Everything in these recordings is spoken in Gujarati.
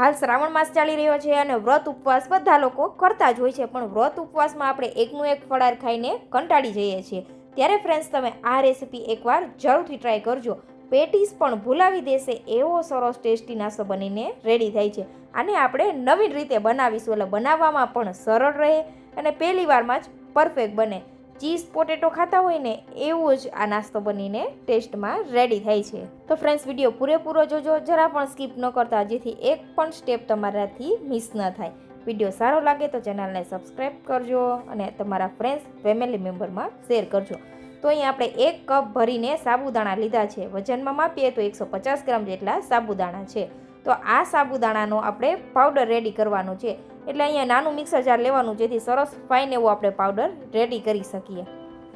હાલ શ્રાવણ માસ ચાલી રહ્યો છે અને વ્રત ઉપવાસ બધા લોકો કરતા જ હોય છે. પણ વ્રત ઉપવાસમાં આપણે એકનું એક ફળાર ખાઈને કંટાળી જઈએ છીએ. ત્યારે ફ્રેન્ડ્સ તમે આ રેસીપી એકવાર જરૂરથી ટ્રાય કરજો. પેટીસ પણ ભૂલાવી દેશે એવો સરસ ટેસ્ટી નાસ્તો બનીને રેડી થાય છે. આને આપણે નવીન રીતે બનાવીશું. એટલે બનાવવામાં પણ સરળ રહે અને પહેલી વારમાં જ પરફેક્ટ બને. ચીઝ પોટેટો ખાતા હોય ને એવો જ આ નાસ્તો બનીને ટેસ્ટમાં રેડી થાય છે. તો ફ્રેન્ડ્સ વીડિયો પૂરેપૂરો જોજો. જરા પણ સ્કીપ ન કરતા, જેથી એક પણ સ્ટેપ તમારાથી મિસ ન થાય. વીડિયો સારો લાગે તો ચેનલને સબસ્ક્રાઈબ કરજો અને તમારા ફ્રેન્ડ્સ ફેમિલી મેમ્બરમાં શેર કરજો. તો અહીં આપણે એક કપ ભરીને સાબુદાણા લીધા છે. વજનમાં માપીએ તો એકસો પચાસ ગ્રામ જેટલા સાબુદાણા છે. તો આ સાબુદાણાનો આપણે પાવડર રેડી કરવાનો છે. એટલે અહીંયા નાનું મિક્સર જાર લેવાનું, જેથી સરસ ફાઇન એવો આપણે પાવડર રેડી કરી શકીએ.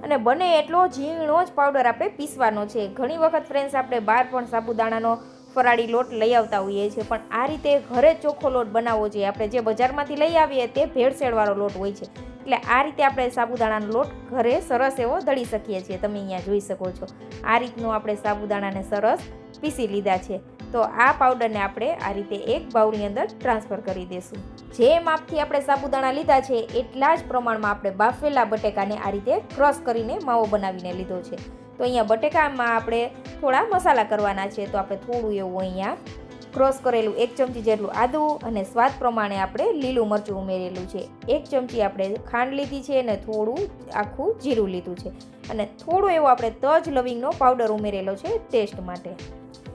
અને બને એટલો ઝીણો જ પાવડર આપણે પીસવાનો છે. ઘણી વખત ફ્રેન્ડ્સ આપણે બહાર પણ સાબુદાણાનો ફરાળી લોટ લઈ આવતા હોઈએ છીએ, પણ આ રીતે ઘરે ચોખ્ખો લોટ બનાવવો જોઈએ. આપણે જે બજારમાંથી લઈ આવીએ તે ભેળસેળવાળો લોટ હોય છે. એટલે આ રીતે આપણે સાબુદાણાનો લોટ ઘરે સરસ એવો દળી શકીએ છીએ. તમે અહીંયા જોઈ શકો છો. આ રીતનું આપણે સાબુદાણાને સરસ પીસી લીધા છે. તો આ પાવડરને આપણે આ રીતે એક બાઉલની અંદર ટ્રાન્સફર કરી દઈશું જે માપથી આપણે સાબુદાણા લીધા છે, એટલા જ પ્રમાણમાં આપણે બાફેલા બટેકાને આ રીતે ક્રોસ કરીને માવો બનાવીને લીધો છે. તો અહીંયા બટેકામાં આપણે થોડા મસાલા કરવાના છે, તો આપણે થોડું એવું અહીંયા ક્રોસ કરેલું એક ચમચી જેટલું આદું અને સ્વાદ પ્રમાણે આપણે લીલું મરચું ઉમેરેલું છે. એક ચમચી આપણે ખાંડ લીધી છે અને થોડું આખું જીરું લીધું છે. અને થોડું એવો આપણે તજ લવિંગનો પાવડર ઉમેરેલો છે ટેસ્ટ માટે.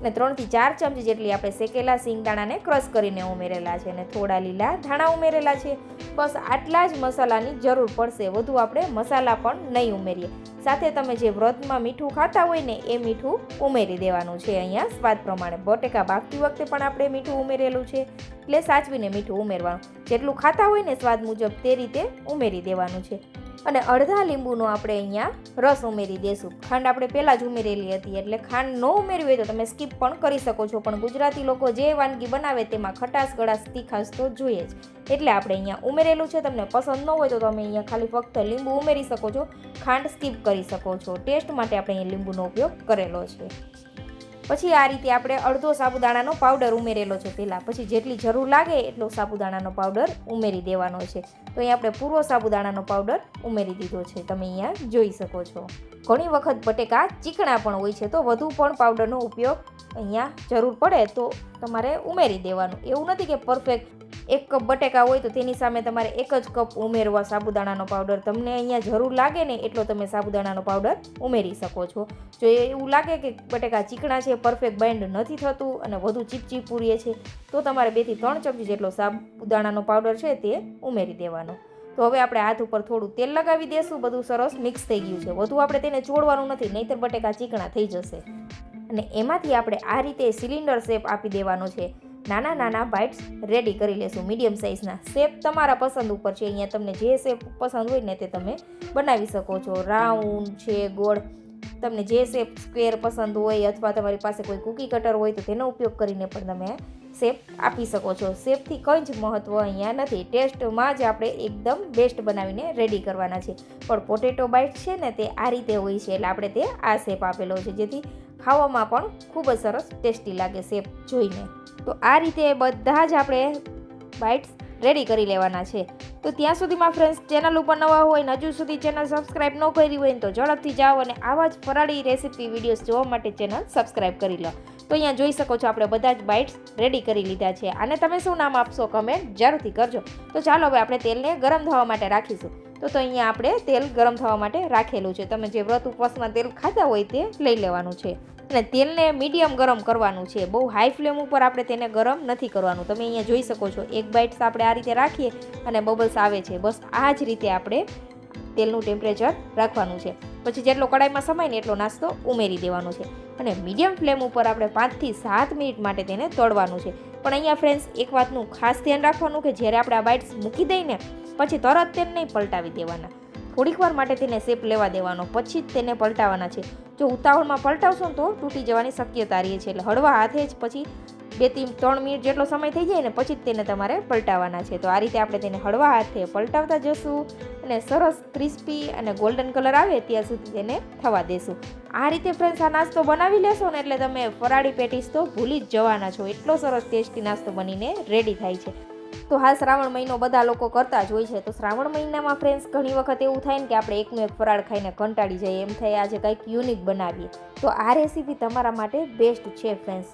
અને ત્રણથી ચાર ચમચી જેટલી આપણે શેકેલા સિંગદાણાને ક્રશ કરીને ઉમેરેલા છે અને થોડા લીલા ધાણા ઉમેરેલા છે. બસ આટલા જ મસાલાની જરૂર પડશે, વધુ આપણે મસાલા પણ નહીં ઉમેરીએ. સાથે તમે જે વ્રતમાં મીઠું ખાતા હોય ને એ મીઠું ઉમેરી દેવાનું છે. અહીંયા સ્વાદ પ્રમાણે બટેકા બાફતી વખતે પણ આપણે મીઠું ઉમેરેલું છે. એટલે સાચવીને મીઠું ઉમેરવાનું. જેટલું ખાતા હોય ને સ્વાદ મુજબ તે રીતે ઉમેરી દેવાનું છે. અને અડધા લીંબુનો આપણે અહીંયા રસ ઉમેરી દઈશું ખાંડ આપણે પહેલાં જ ઉમેરેલી હતી, એટલે ખાંડ ન ઉમેરવી હોય તો તમે સ્કીપ પણ કરી શકો છો. પણ ગુજરાતી લોકો જે વાનગી બનાવે તેમાં ખટાશ, ગળાશ, તીખાશ તો જોઈએ જ. એટલે આપણે અહીંયા ઉમેરેલું છે. તમને પસંદ ન હોય તો તમે અહીંયા ખાલી ફક્ત લીંબુ ઉમેરી શકો છો. ખાંડ સ્કીપ કરી શકો છો. ટેસ્ટ માટે આપણે અહીંયા લીંબુનો ઉપયોગ કરેલો છે. પછી આ રીતે આપણે અડધો સાબુદાણાનો પાવડર ઉમેરેલો છે પહેલાં. પછી જેટલી જરૂર લાગે એટલો સાબુદાણાનો પાવડર ઉમેરી દેવાનો છે. તો અહીં આપણે પૂરો સાબુદાણાનો પાવડર ઉમેરી દીધો છે. તમે અહીંયા જોઈ શકો છો. ઘણી વખત બટેકા ચીકણા પણ હોય છે, તો વધુ પણ પાવડરનો ઉપયોગ અહીંયા જરૂર પડે તો તમારે ઉમેરી દેવાનું. એવું નથી કે પરફેક્ટ એક કપ બટેકા હોય તો તેની સામે તમારે એક જ કપ ઉમેરવા સાબુદાણાનો પાવડર. તમને અહીંયા જરૂર લાગે ને એટલો તમે સાબુદાણાનો પાવડર ઉમેરી શકો છો. જો એવું લાગે કે બટેકા ચીકણા છે પરફેક્ટ બાઇન્ડ નથી થતું અને વધુ ચીપચીપુરીએ છે, તો તમારે બેથી ત્રણ ચમચી જેટલો સાબુદાણાનો પાવડર છે તે ઉમેરી દેવાનો. તો હવે આપણે હાથ ઉપર થોડું તેલ લગાવી દેશું. બધું સરસ મિક્સ થઈ ગયું છે. વધુ આપણે તેને ચોળવાનું નથી, નહીંતર બટેકા ચીકણા થઈ જશે. અને એમાંથી આપણે આ રીતે સિલિન્ડર શેપ આપી દેવાનો છે. નાના નાના બાઇટ્સ રેડી કરી લેશું. મીડિયમ સાઇઝના શેપ તમારા પસંદ ઉપર છે. અહીંયા તમને જે શેપ પસંદ હોય ને તે તમે બનાવી શકો છો. રાઉન્ડ છે, ગોળ. તમને જે શેપ સ્ક્વેર પસંદ હોય અથવા તમારી પાસે કોઈ કૂકી કટર હોય તો તેનો ઉપયોગ કરીને પણ તમે શેપ આપી શકો છો. શેપથી કંઈ જ મહત્ત્વ અહીંયા નથી. ટેસ્ટમાં જ આપણે એકદમ બેસ્ટ બનાવીને રેડી કરવાના છે. પણ પોટેટો બાઇટ છે ને તે આ રીતે હોય છે. એટલે આપણે તે આ શેપ આપેલો છે. જેથી ખાવામાં પણ ખૂબ જ સરસ ટેસ્ટી લાગે શેપ જોઈને. તો આ રીતે બધા જ આપણે બાઇટ્સ રેડી કરી લેવાના છે. તો ત્યાં સુધીમાં ફ્રેન્ડ્સ ચેનલ ઉપર નવા હોય ને હજુ સુધી ચેનલ સબસ્ક્રાઈબ ન કરી હોય ને તો ઝડપથી જાઓ અને આવા જ ફરાળી રેસીપી વિડીયોઝ જોવા માટે ચેનલ સબસ્ક્રાઈબ કરી લો. તો અહીંયા જોઈ શકો છો આપણે બધા જ બાઇટ્સ રેડી કરી લીધા છે. અને તમે શું નામ આપશો કમેન્ટ જરૂરથી કરજો. તો ચાલો હવે આપણે તેલને ગરમ થવા માટે રાખીશું. તો તો અહીંયા આપણે તેલ ગરમ થવા માટે રાખેલું છે. તમે જે વ્રત ઉપવાસમાં તેલ ખાતા હોય તે લઈ લેવાનું છે. અને તેલને મીડિયમ ગરમ કરવાનું છે. બહુ હાઈ ફ્લેમ ઉપર આપણે તેને ગરમ નથી કરવાનું. તમે અહીંયા જોઈ શકો છો. એક બાઇટ્સ આપણે આ રીતે રાખીએ અને બબલ્સ આવે છે. બસ આ જ રીતે આપણે તેલનું ટેમ્પરેચર રાખવાનું છે. પછી જેટલો કડાઈમાં સમાય ને એટલો નાસ્તો ઉમેરી દેવાનો છે. અને મીડિયમ ફ્લેમ ઉપર આપણે પાંચથી સાત મિનિટ માટે તેને તળવાનું છે. પણ અહીંયા ફ્રેન્ડ્સ એક વાતનું ખાસ ધ્યાન રાખવાનું કે જ્યારે આપણે આ બાઇટ્સ મૂકી દઈને પછી તરત તેને નહીં પલટાવી દેવાના. થોડીક વાર માટે તેને શેપ લેવા દેવાનો. પછી જ તેને પલટાવવાના છે. જો ઉતાવળમાં પલટાવશો તો તૂટી જવાની શક્યતા રહે છે. એટલે હળવા હાથે જ પછી બેથી ત્રણ મિનિટ જેટલો સમય થઈ જાય ને પછી જ તેને તમારે પલટાવવાના છે. તો આ રીતે આપણે તેને હળવા હાથે પલટાવતા જશું અને સરસ ક્રિસ્પી અને ગોલ્ડન કલર આવે ત્યાં સુધી તેને થવા દેશું. આ રીતે ફ્રેન્ડ્સ આ નાસ્તો બનાવી લેશો ને એટલે તમે ફરાળી પેટીસ તો ભૂલી જ જવાના છો. એટલો સરસ ટેસ્ટી નાસ્તો બનીને રેડી થાય છે. તો હાલ શ્રાવણ મહિનો બધા લોકો કરતા જ હોય છે. તો શ્રાવણ મહિનામાં ફ્રેન્ડ્સ ઘણી વખત એવું થાય ને કે આપણે એકનું એક ફરાળ ખાઈને કંટાળી જઈએ. એમ થાય આજે કંઈક યુનિક બનાવીએ. તો આ રેસીપી તમારા માટે બેસ્ટ છે ફ્રેન્ડ્સ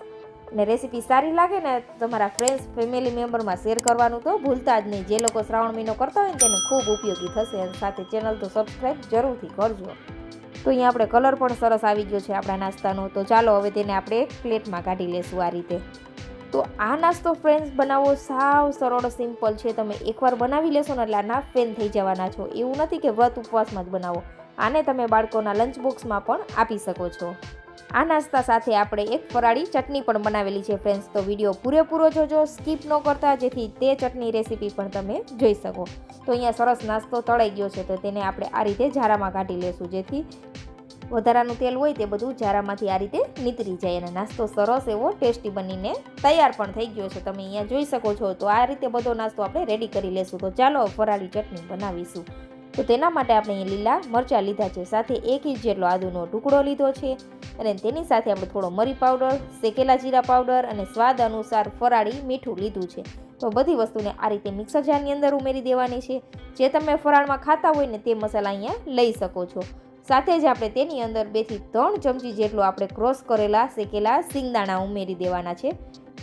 ને રેસીપી સારી લાગે ને તમારા ફ્રેન્ડ્સ ફેમિલી મેમ્બરમાં શેર કરવાનું તો ભૂલતા જ નહીં. જે લોકો શ્રાવણ મહિનો કરતા હોય ને તેને ખૂબ ઉપયોગી થશે. અને સાથે ચેનલ તો સબસ્ક્રાઈબ જરૂરથી કરજો. તો અહીંયા આપણે કલર પણ સરસ આવી ગયો છે આપણા નાસ્તાનો. તો ચાલો હવે તેને આપણે એક પ્લેટમાં કાઢી લેશું આ રીતે. તો આ નાસ્તો ફ્રેન્ડ્સ બનાવવો સાવ સરળ સિમ્પલ છે. તમે એકવાર બનાવી લેશો ને એટલે આના ફેન થઈ જવાના છો. એવું નથી કે વ્રત ઉપવાસમાં જ બનાવો. આને તમે બાળકોના લંચ બોક્સમાં પણ આપી શકો છો. આ નાસ્તા સાથે આપણે એક ફરાળી ચટણી પણ બનાવેલી છે ફ્રેન્ડ્સ તો વીડિયો પૂરેપૂરો જોજો. સ્કીપ ન કરતા જેથી તે ચટણી રેસીપી પણ તમે જોઈ શકો. તો અહીંયા સરસ નાસ્તો તળાઈ ગયો છે. તો તેને આપણે આ રીતે ઝારામાં કાઢી લેશું. જેથી વધારાનું તેલ હોય તે બધું ઝારામાંથી આ રીતે નીતરી જાય અને નાસ્તો સરસ એવો ટેસ્ટી બનીને તૈયાર પણ થઈ ગયો છે. તમે અહીંયા જોઈ શકો છો. તો આ રીતે બધો નાસ્તો આપણે રેડી કરી લેશું. તો ચાલો ફરાળી ચટણી બનાવીશું. તો તેના માટે આપણે અહીં લીલા મરચાં લીધા છે. સાથે એક ઇંચ જેટલો આદુનો ટુકડો લીધો છે અને તેની સાથે આપણે થોડો મરી પાવડર, શેકેલા જીરા પાવડર અને સ્વાદ અનુસાર ફરાળી મીઠું લીધું છે. તો બધી વસ્તુને આ રીતે મિક્સર જારની અંદર ઉમેરી દેવાની છે. જે તમે ફરાળમાં ખાતા હોય ને તે મસાલા અહીંયા લઈ શકો છો. સાથે જ આપણે તેની અંદર બેથી ત્રણ ચમચી જેટલું આપણે ક્રોસ કરેલા, શેકેલા સિંગદાણા ઉમેરી દેવાના છે.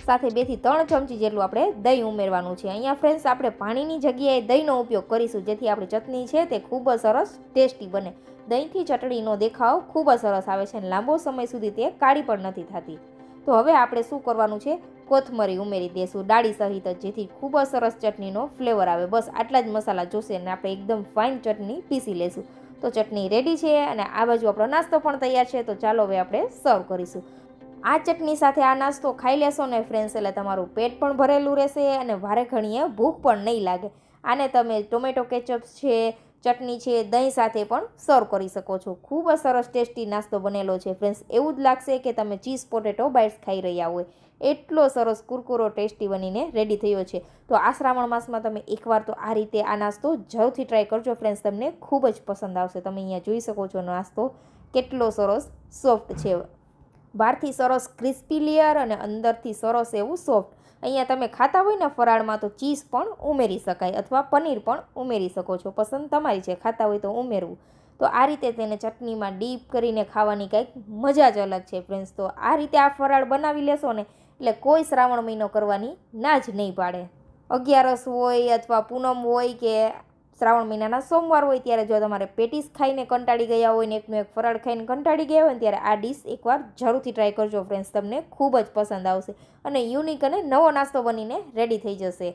સાથે બેથી ત્રણ ચમચી જેટલું આપણે દહીં ઉમેરવાનું છે. અહીંયા ફ્રેન્ડ્સ આપણે પાણીની જગ્યાએ દહીંનો ઉપયોગ કરીશું, જેથી આપણી ચટણી છે તે ખૂબ જ સરસ ટેસ્ટી બને. દહીંથી ચટણીનો દેખાવ ખૂબ જ સરસ આવે છે અને લાંબો સમય સુધી તે કાળી પણ નથી થતી. તો હવે આપણે શું કરવાનું છે? કોથમરી ઉમેરી દઈશું ડાળી સહિત જેથી ખૂબ જ સરસ ચટણીનો ફ્લેવર આવે. બસ આટલા જ મસાલા જોશે અને આપણે એકદમ ફાઇન ચટણી પીસી લેશું. તો ચટણી રેડી છે અને આ બાજુ આપણો નાસ્તો પણ તૈયાર છે, તો ચાલો હવે આપણે સર્વ કરીશું. આ ચટણી સાથે આ નાસ્તો ખાઈ લેશો ને ફ્રેન્ડ્સ એટલે તમારું પેટ પણ ભરેલું રહેશે અને વારે ઘણીએ ભૂખ પણ નહીં લાગે. આને તમે ટોમેટો કેચઅપ છે ચટણી છે, દહીં સાથે પણ સર્વ કરી શકો છો. ખૂબ જ સરસ ટેસ્ટી નાસ્તો બનેલો છે ફ્રેન્ડ્સ એવું જ લાગશે કે તમે ચીઝ પોટેટો બાઇટ્સ ખાઈ રહ્યા હોય. એટલો સરસ કુરકુરો ટેસ્ટી બનીને રેડી થયો છે. તો આ શ્રાવણ માસમાં તમે એકવાર તો આ રીતે આ નાસ્તો જરૂરથી ટ્રાય કરજો ફ્રેન્ડ્સ તમને ખૂબ જ પસંદ આવશે. તમે અહીંયા જોઈ શકો છો નાસ્તો કેટલો સરસ સોફ્ટ છે. બહારથી સરસ ક્રિસ્પી લેયર અને અંદરથી સરસ એવું સોફ્ટ. અહીંયા તમે ખાતા હોય ને ફરાળમાં તો ચીઝ પણ ઉમેરી શકાય અથવા પનીર પણ ઉમેરી શકો છો. પસંદ તમારી છે ખાતા હોય તો ઉમેરવું. તો આ રીતે તેને ચટણીમાં ડીપ કરીને ખાવાની કંઈક મજા જ અલગ છે ફ્રેન્ડ્સ. તો આ રીતે આ ફરાળ બનાવી લેશો ને એટલે કોઈ શ્રાવણ મહિનો કરવાની ના જ નહીં પાડે. અગિયારસ હોય અથવા પૂનમ હોય કે શ્રાવણ મહિનાના સોમવાર હોય ત્યારે જો તમારે પેટીસ ખાઈને કંટાળી ગયા હોય ને એકનું એક ફરાળ ખાઈને કંટાળી ગયા હોય ત્યારે આ ડીશ એકવાર જરૂરથી ટ્રાય કરજો ફ્રેન્ડ્સ તમને ખૂબ જ પસંદ આવશે અને યુનિક અને નવો નાસ્તો બનીને રેડી થઈ જશે.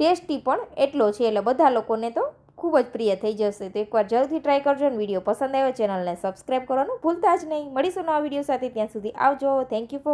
ટેસ્ટી પણ એટલો છે, એટલે બધા લોકોને તો ખૂબ જ પ્રિય થઈ જશે. તો એકવાર જરૂરથી ટ્રાય કરજો અને વીડિયો પસંદ આવ્યો ચેનલને સબસ્ક્રાઈબ કરવાનું ભૂલતા જ નહીં. મળીશું નવા વીડિયો સાથે, ત્યાં સુધી આવજો. Thank you for